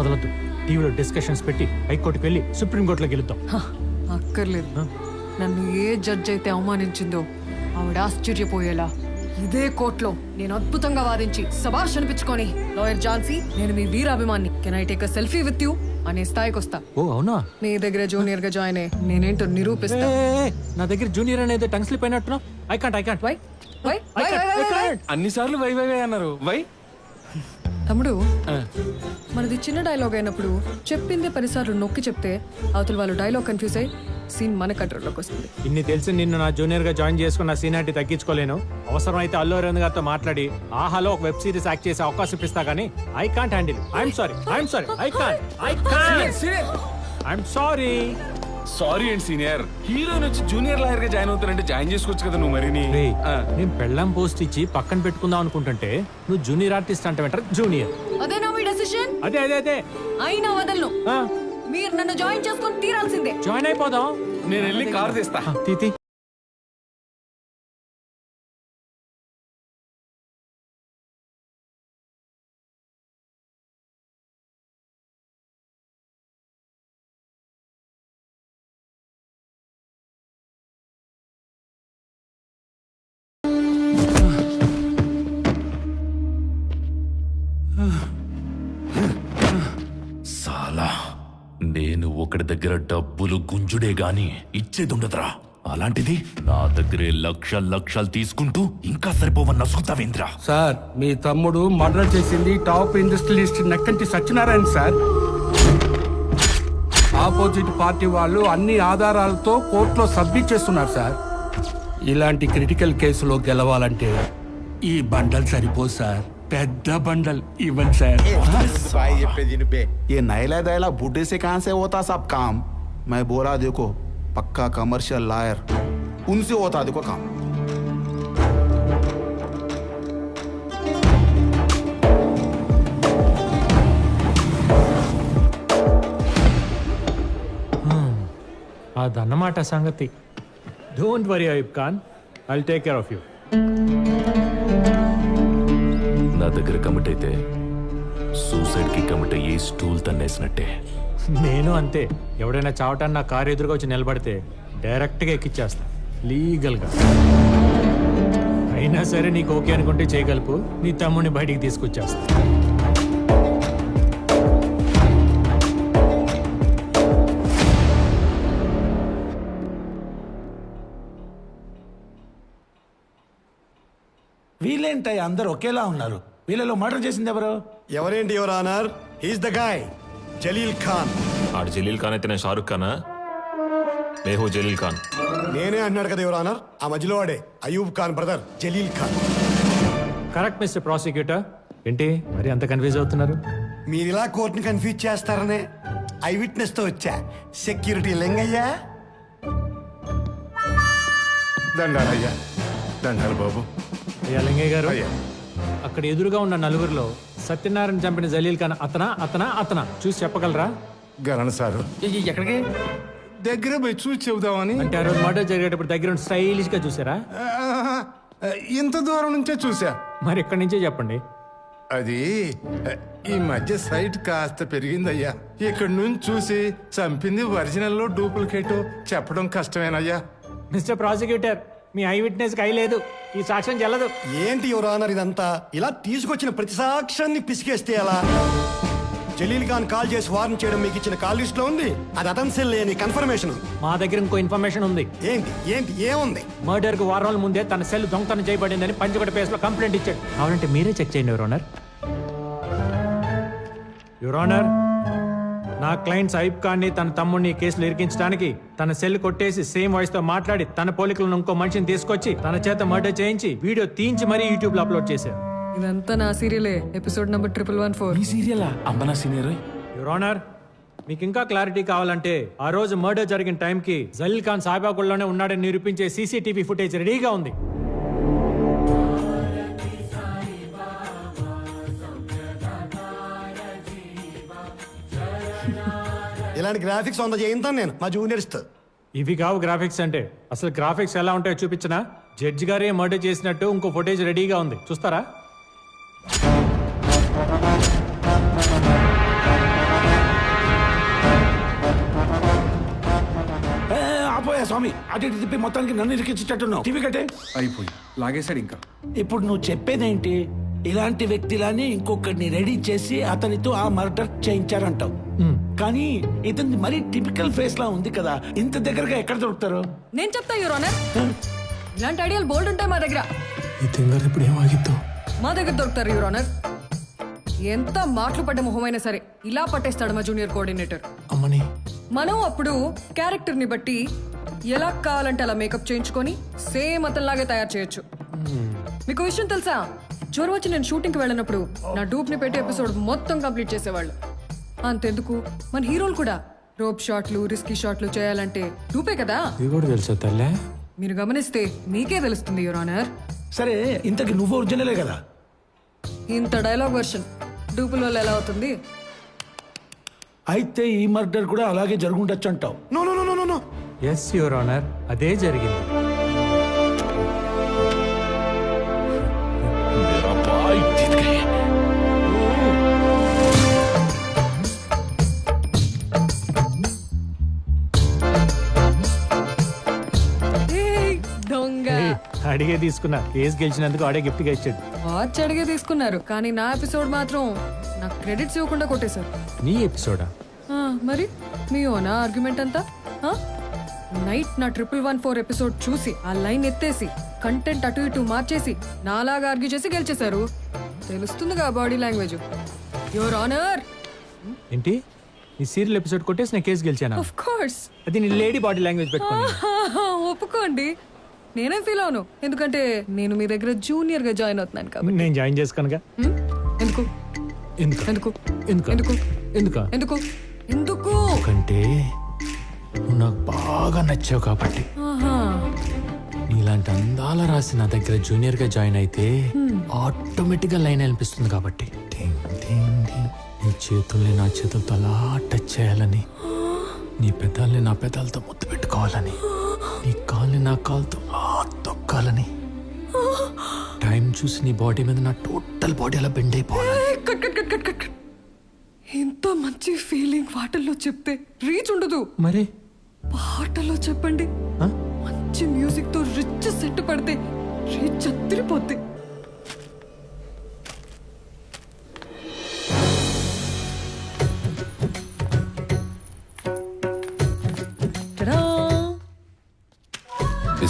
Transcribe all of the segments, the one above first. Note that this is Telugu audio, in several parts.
వదలొద్దు. టీవీలో డిస్కషన్స్ పెట్టి హైకోర్టుకి వెళ్ళి సుప్రీంకోర్టులోకి వెళ్తాం. హ, అక్కర్లేదు. నన్ను ఏ జడ్జ్ అయితే అవమానించిందో ఆవిడ ఆశ్చర్యపోయేలా. ఇదే కోర్టులో నేను అద్భుతంగా వాదించి సభాష్ అనిపించుకొని. లాయర్ ఝాన్సీ నేను మీ వీరాభిమాన్ని. Can I take selfie with you అనే స్థాయికి వస్తా. ఓ అవునా? మీ దగ్గర జూనియర్గా జాయిన్ అయ్యి నేనేంటో ఏ, నిరూపిస్తా. ఏ, ఏ, నా దగ్గర జూనియర్ అనేది tongue slip అయినట్టున్నా I can't I can't why why why why why why అన్నిసార్లు వై వై వై అన్నారు. వై? తమ్ముడు మనది చిన్న డైలాగ్ అయినప్పుడు చెప్పిందే పదిసార్లు నొక్కి చెప్తే అవతల వాళ్ళు డైలాగ్ కన్ఫ్యూజ్ అయ్యి సీన్ మన కంట్రోల్లోకి వస్తుంది. ఇన్ని తెలిసి నిన్ను నా జూనియర్గా జాయిన్ చేసుకున్న సీనియారిటీ తగ్గించుకోలేను. అవసరం అయితే అల్లు అరవింద్ గారితో మాట్లాడి ఆహాలో ఒక వెబ్ సిరీస్ యాక్ట్ చేసే అవకాశం ఇప్పిస్తా కానీ I can't handle I'm sorry I'm sorry I can't I can't I'm sorry sorry and senior heroine వచ్చి జూనియర్ లాయర్గా జాయిన్ అవుతానంటే జాయిన్ చేసుకోవచ్చు కదా నువ్వు మరిని. ఆ, నేను పెళ్ళం పోస్ట్ ఇచ్చి పక్కన పెట్టుకుందాం అనుకుంటుంటే నువ్వు జూనియర్ ఆర్టిస్ట్ అంటే వెంటారు జూనియర్ అదేనా మీ డెసిషన్ అదే అదే అదే. అయినా వదలను. ఆ, మీరు నన్ను జాయిన్ చేసుకొని తీరాల్సిందే. జాయిన్ అయిపోదాం. నేను వెళ్ళి కార్ తెస్తా. ఆ, సాలా నేను ఒకటి దగ్గర డబ్బులు గుంజుడే గాని ఇచ్చేదుండదురా. అలాంటిది నా దగ్గరే లక్ష లక్షలు తీసుకుంటూ ఇంకా సరిపోవన్న నసుకుతావేంద్రా సార్ మీ తమ్ముడు మర్డర్ చేసింది top industrialist Nakkanti Satyanarayana sir. Opposite party వాళ్ళు అన్ని ఆధారాలతో కోర్టులో సబ్మిట్ చేస్తున్నారు సార్. ఇలాంటి క్రిటికల్ కేసులో గెలవాలంటే ఈ బండలు సరిపోదు సార్. పెద్ద బండల్ ఇవ్వండి సార్ भाई ये पे दिन पे ये नैला दैला बूढ़े से कहाँ से होता सब काम मैं बोला देखो पक्का कमर्शियल लायर उनसे होता देखो काम అదన్నమాట సంగతి don't worry Ayub Khan I take care of you నా దగ్గర కమిట్ అయితే సూసైడ్కి కమిట్ అయ్యి స్టూల్ తన్నేసినట్టే. నేను అంతే. ఎవడైనా చావటాన్ని నా కారు ఎదురుగా వచ్చి నిలబడితే డైరెక్ట్గా ఎక్కిచ్చేస్తా. లీగల్గా. అయినా సరే నీకు ఓకే అనుకుంటే చేయగలుపు. నీ తమ్ముడిని బయటికి తీసుకొచ్చేస్తా. వీళ్ళేంటయ్య? అందరూ ఒకేలా ఉన్నారు. వీళ్ళలో మర్డర్ చేసింది ఎవరు? ఎవరేంటి your honour? He's the guy Jalil Khan. ఆడు జలీల్ ఖాన్ అయితే నేను షారుఖ్ ఖానా? మేహూ జలీల్ ఖాన్. నేనే అన్నాడు కదా యువర్ ఆనర్. ఆ మధ్యలో వాడే Ayub Khan brother Jalil Khan. Correct mister prosecutor ఏంటి? మరి అంత కన్ఫ్యూజ్ అవుతున్నారు? మీరు ఇలా కోర్టుని కన్ఫ్యూజ్ చేస్తారనే? ఐ విట్నెస్తో వచ్చా. సెక్యూరిటీ లింగయ్యా? దండాలయ్యా. దండాలు బాబు. అయ్యా లింగయ్య గారు. అయ్యా. అక్కడ ఎదురుగా ఉన్న నలుగురిలో సత్యనారాయణ చంపిన జలీల్ ఖాన్ అతనా అతనా అతనా? చూసి చెప్పగలరా? గలను సారు. ఎక్కడికి? దగ్గర పోయి చూసి చెబుదామని. అంటే ఆ రోజు మర్డర్ జరిగేటప్పుడు దగ్గర స్టైలిష్గా చూసారా? ఆహా, ఇంత దూరం నుంచే చూసా. మరి ఇక్కడి నుంచే చెప్పండి. అది ఈ మధ్య సైట్ కాస్త పెరిగిందయ్యా. ఇక్కడ నుంచి చూసి చంపింది ఒరిజినల్లో డూప్లికేట్ చెప్పడం కష్టమేనయ్యా. మిస్టర్ ప్రాసిక్యూటర్ మీ ఐ విట్నెస్కి ఐ లేదు. ఈ సాక్ష్యం చెల్లదు. ఏంటి యువర్ ఆనర్ ఇదంతా? ఇలా తీసుకొచ్చిన ప్రతి సాక్ష్యాన్ని పిసికేస్తే ఎలా? జలీల్ ఖాన్ కాల్ చేసి వార్న్ చేయడం మీకు ఇచ్చిన కాల్ లిస్ట్లో ఉంది. అది సెల్ లేని కన్ఫర్మేషన్. మా దగ్గర ఇంకో ఇన్ఫర్మేషన్ ఉంది. ఏంటి? ఏంటి? ఏముంది? మర్డర్కు వారం రోజుల ముందే తన సెల్ దొంగతనం చేయబడిందని పంచగడ పేస్లో కంప్లైంట్ ఇచ్చాడు. కావాలంటే మీరే చెక్ చేయండి యువర్ ఆనర్. యువర్ ఆనర్ నా క్లయింట్స్ ఐబ్ ఖాన్ని తన తమ్ముడిని కేసులు ఇరికించడానికి తన సెల్ కొట్టేసి సేమ్ వాయిస్తో మాట్లాడి తన పోలికలను ఇంకో మనిషిని తీసుకొచ్చి తన చేత మర్డర్ చేయించి వీడియో తీయించి మరీ యూట్యూబ్లో అప్లోడ్ చేశారు. ఇదంతా నా సీరియలే. Episode number triple one four. ఈ సీరియలా? అంబనా సీనియర్ యువర్ ఆనర్ మీకు ఇంకా క్లారిటీ కావాలంటే ఆ రోజు మర్డర్ జరిగిన టైంకి జలీల్ ఖాన్ సాయిబాగుల్లోనే ఉన్నాడని నిరూపించే సీసీటీవీ ఫుటేజ్ రెడీగా ఉంది. ఇలాంటి గ్రాఫిక్స్ వంద చేయింతాను నేను. మా జూనియర్స్ ఇవి కావు గ్రాఫిక్స్ అంటే. అసలు గ్రాఫిక్స్ ఎలా ఉంటాయో చూపించిన? జడ్జి గారే మర్డర్ చేసినట్టు ఇంకో ఫుటేజ్ రెడీగా ఉంది. చూస్తారా? స్వామి. అటు ఇటు తిప్పి మొత్తానికి నన్ను ఇరికించేటట్టున్నావు. టీవీ కట్టే. అయిపోయి. లాగేశాడు ఇంకా. ఇప్పుడు నువ్వు చెప్పేదేంటి? ఇలాంటి వ్యక్తిలానే ఇంకొకరిని రెడీ చేసి అతనితో ఆ మర్డర్ చేయించారంటావు. కానీ ఇతని మరీ టిపికల్ ఫేస్ లా ఉంది కదా. ఇంత దగ్గరగా ఎక్కడ దొరుకుతారు? నేను చెప్తా యూర్ ఆనర్ ఇలాంటి ఐడియాలు బోల్డ్ ఉంటాయి మా దగ్గర. ఈ తింగర్ ఇప్పుడు ఏమాగిద్దో మా దగ్గర దొరుకుతారు యూర్ ఆనర్ ఎంత మాటలు పడ్డ మొహమైనా సరే ఇలా పట్టేస్తాడు మా జూనియర్ కోఆర్డినేటర్ అమ్మని. మనం అప్పుడు క్యారెక్టర్ని బట్టి ఎలా కావాలంటే అలా మేకప్ చేయించుకొని సేమ్ అతనిలాగే తయారు చేయొచ్చు. మీకు విషయం తెలుసా? జ్వరం వచ్చి నేను షూటింగ్కి వెళ్ళినప్పుడు నా డూప్ని పెట్టి ఎపిసోడ్ మొత్తం కంప్లీట్ చేసేవాళ్ళు. అంతెందుకు మన హీరోలు కూడా రోప్ షాట్లు రిస్కీ షాట్లు చేయాలంటే డూపే కదా ఇది కూడా తెలుసా తల్లే మీరు గమనిస్తే మీకే తెలుస్తుంది యువర్ ఆనర్ సరే ఇంతకి నువ్వు ఒరిజినలే కదా ఇంత డైలాగ్ వర్షన్ డూపుల వల్ల ఎలా అవుతుంది అయితే ఈ మర్డర్ కూడా అలాగే జరుగుండొచ్చు అంటావు no no no no no yes your honour అదే జరిగింది मेरा भाई जीत गए అడిగే తీసుకున్నా కేసు గెలిచినందుకు ఆడే గిఫ్ట్గా ఇచ్చాడు. వాచ్ అడిగే తీసుకున్నారు. కానీ నా ఎపిసోడ్ మాత్రం నాకు క్రెడిట్స్ ఇవ్వకుండా కొట్టేశారు. నీ ఎపిసోడా ఆ, మరి? మీ ఓనా ఆర్గ్యుమెంట్ అంతా? ఆ? నైట్ నా ట్రిపుల్ వన్ ఫోర్ ఎపిసోడ్ చూసి ఆ లైన్ ఎత్తేసి కంటెంట్ అటు ఇటు మార్చేసి నాలాగా ఆర్గ్యూ చేసి గెలిచేశారు. తెలుస్తుందిగా బాడీ లాంగ్వేజ్ యువర్ ఆనర్ ఏంటి? ఈ సీరియల్ ఎపిసోడ్ కొట్టేసి నేను కేసు గెలిచానా? ఆఫ్ కోర్స్ అది నీ లేడీ బాడీ లాంగ్వేజ్ పెట్టుకుని ఒప్పుకోండి. నేనేం ఫీల్ అవును ఎందుకంటే నేను మీ దగ్గర జూనియర్గా జాయిన్ అవుతున్నాను కాబట్టి. నేను జాయిన్ చేసుకోనుగా? హ్మ్? ఎందుకు? ఎందుకు? ఎందుకు? ఎందుకు? ఎందుకు? ఎందుకు? ఎందుకు? నువ్వు నాకు బాగా నచ్చావు కాబట్టి. నీలాంటి అందాల రాసి నా దగ్గర జూనియర్గా జాయిన్ అయితే ఆటోమేటిక్గా లైన్ అనిపిస్తుంది కాబట్టి. నీ చేతుల్ని నా చేతులతో అలా టచ్ చేయాలని. నీ పెదాల్ని నా పెదాలతో ముద్దు పెట్టుకోవాలని. నీ కాల్ని నా కాలుతో తొక్కాలని. టైం చూసి నీ బాడీ మీద నా టోటల్ బాడీ అలా బెండ్ అయిపోవాలి. ఇంత మంచి ఫీలింగ్ పాటల్లో చెప్తే రీచ్ ఉండదు. మరి? పాటల్లో చెప్పండి? మంచి మ్యూజిక్తో రిచ్ సెట్ పడితే రీచ్ అత్తిరిపోద్ది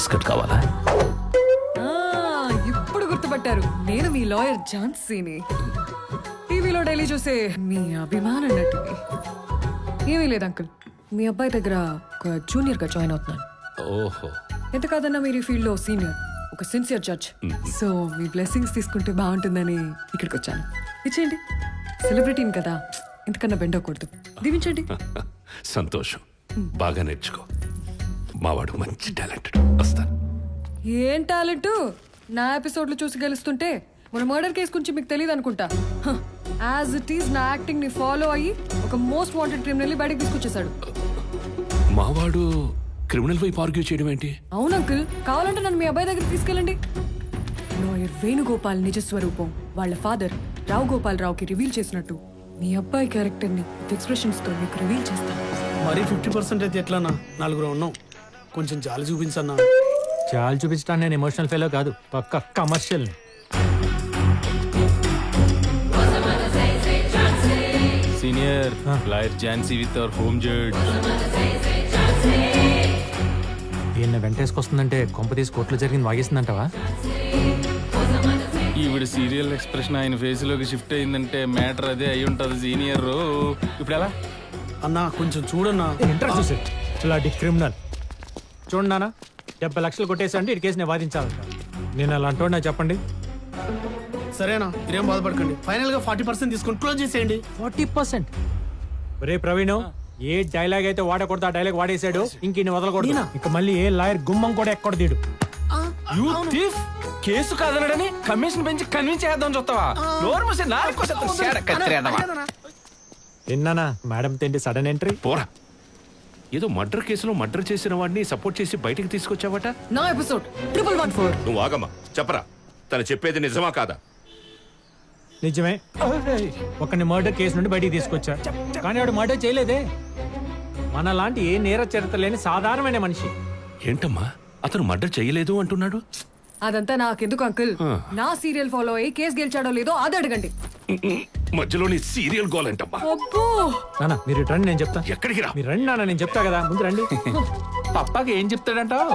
బిస్కెట్ కావాలా? ఆ, ఇప్పుడు గుర్తుపట్టారు. నేను మీ లాయర్ ఝాన్సీని. టీవీలో డైలీ చూసే మీ అభిమాన నటిని ఏమీ లేదు అంకుల్. మీ అబ్బాయి దగ్గర ఒక జూనియర్గా జాయిన్ అవుతున్నాను. ఓహో. ఎంత కాదన్నా మీరు ఈ ఫీల్డ్లో సీనియర్ ఒక సిన్సియర్ జడ్జ్. సో మీ బ్లెస్సింగ్స్ తీసుకుంటే బాగుంటుందని ఇక్కడికి వచ్చాను ఇచ్చేయండి. సెలబ్రిటీని కదా ఇంతకన్నా బెండ్ అవ్వకూడదు దీవించండి. సంతోషం. బాగా నేర్చుకో. మావాడు మంచి టాలెంటెడ్ వస్తాను. ఏం టాలెంట్? నా ఎపిసోడ్లు చూసి గెలుస్తుంటే మన మర్డర్ కేసు గురించి మీకు తెలియదు అనుకుంటా. యాజ్ ఇట్ ఈస్ నా యాక్టింగ్ని ఫాలో అయ్యి ఒక మోస్ట్ వాంటెడ్ క్రిమినల్ బయటకు తీసుకొచ్చేసాడు మావాడు క్రిమినల్ వైపు ఆర్గ్యూ చేయడం ఏంటి? అవును అంకుల్ కావాలంటే నన్ను మీ అబ్బాయి దగ్గరికి తీసుకెళ్ళండి. లాయర్ వేణుగోపాల్ నిజ స్వరూపం వాళ్ళ ఫాదర్ రావు గోపాల్ రావుకి రివీల్ చేసినట్టు. మీ అబ్బాయి క్యారెక్టర్ని ఎక్స్ప్రెషన్స్తో మీకు రివీల్ చేస్తాను మరీ ఫిఫ్టీ పర్సెంట్ అయితే ఎట్లానా నలుగురు ఉన్నాం. కొంచెం జాలి చూపించన్నా. చాలు చూపించడానికి నేను ఎమోషనల్ ఫెయిల్ కాదు. పక్క commercial senior lawyer Jhansi with our home judge ఈయన వెంటేసుకొస్తుందంటే కొంప తీసి కోర్టులో జరిగింది వాగిస్తుందంటావా ఈవిడ సీరియల్ ఎక్స్ప్రెషన్ ఆయన ఫేస్లోకి షిఫ్ట్ అయిందంటే మ్యాటర్ అదే అయి ఉంటది సీనియర్ ఇప్పుడు ఎలా? అన్నా కొంచెం చూడన్నా. ఇంట్రెస్ట్ చూసే ఇలాంటి క్రిమినల్ చూడండి నాన్న డెబ్బై లక్షలు కొట్టేసండి ఇటు కేసు నేను వాదించాలంట నేను అలా అంటున్నా చెప్పండి. సరేనా మీరేం బాధపడకండి. ఫైనల్గా ఫార్టీ పర్సెంట్ తీసుకొని క్లోజ్ చేసేయండి. Forty percent? రే ప్రవీణ్ ఏ డైలాగ్ అయితే వాడకూడదు ఆ డైలాగ్ వాడేశాడు ఇంక ఇన్ని వదలకూడదు. ఇక మళ్ళీ ఏ లాయర్ గుమ్మం కూడా ఎక్కడ తీడు యూ థీఫ్ కేసు కాదనడని కమిషన్ పెంచి కన్విన్స్ చేద్దాం చూస్తావా? నోరు మూసి నాలుగు. విన్నానా? మేడం తిండి సడన్ ఎంట్రీ? పోరా. ఏదో మర్డర్ కేసులో మర్డర్ చేసిన వాడిని సపోర్ట్ చేసి బయటికి తీసుకొచ్చావట? నా ఎపిసోడ్ ట్రిపుల్ వన్ ఫోర్. నువ్వు ఆగమ్మా చెప్పరా. తను చెప్పేది నిజమా కాదా? నిజమే. ఒకని మర్డర్ కేసు నుండి బయటికి తీసుకొచ్చా? కానీ వాడు మర్డర్ చేయలేదే. మన లాంటి ఏ నేర చరిత్ర లేని సాధారణమైన మనిషి. ఏంటమ్మా? అతను మర్డర్ చేయలేదు అంటున్నాడు? అదంతా నాకెందుకు అంకుల్? నా సీరియల్ ఫాలో అయ్యి కేసు గెలిచాడో లేదో అది అడగండి. మధ్యలోని సీరియల్ గోల్ ఏంటమ్మా? అబ్బో నాన్న మీరు ఇటు రండి నేను చెప్తా. ఎక్కడికి రా? మీరు రండి నాన్న నేను చెప్తా కదా ముందు రండి. పప్పాకి ఏం చెప్తాడంటావు?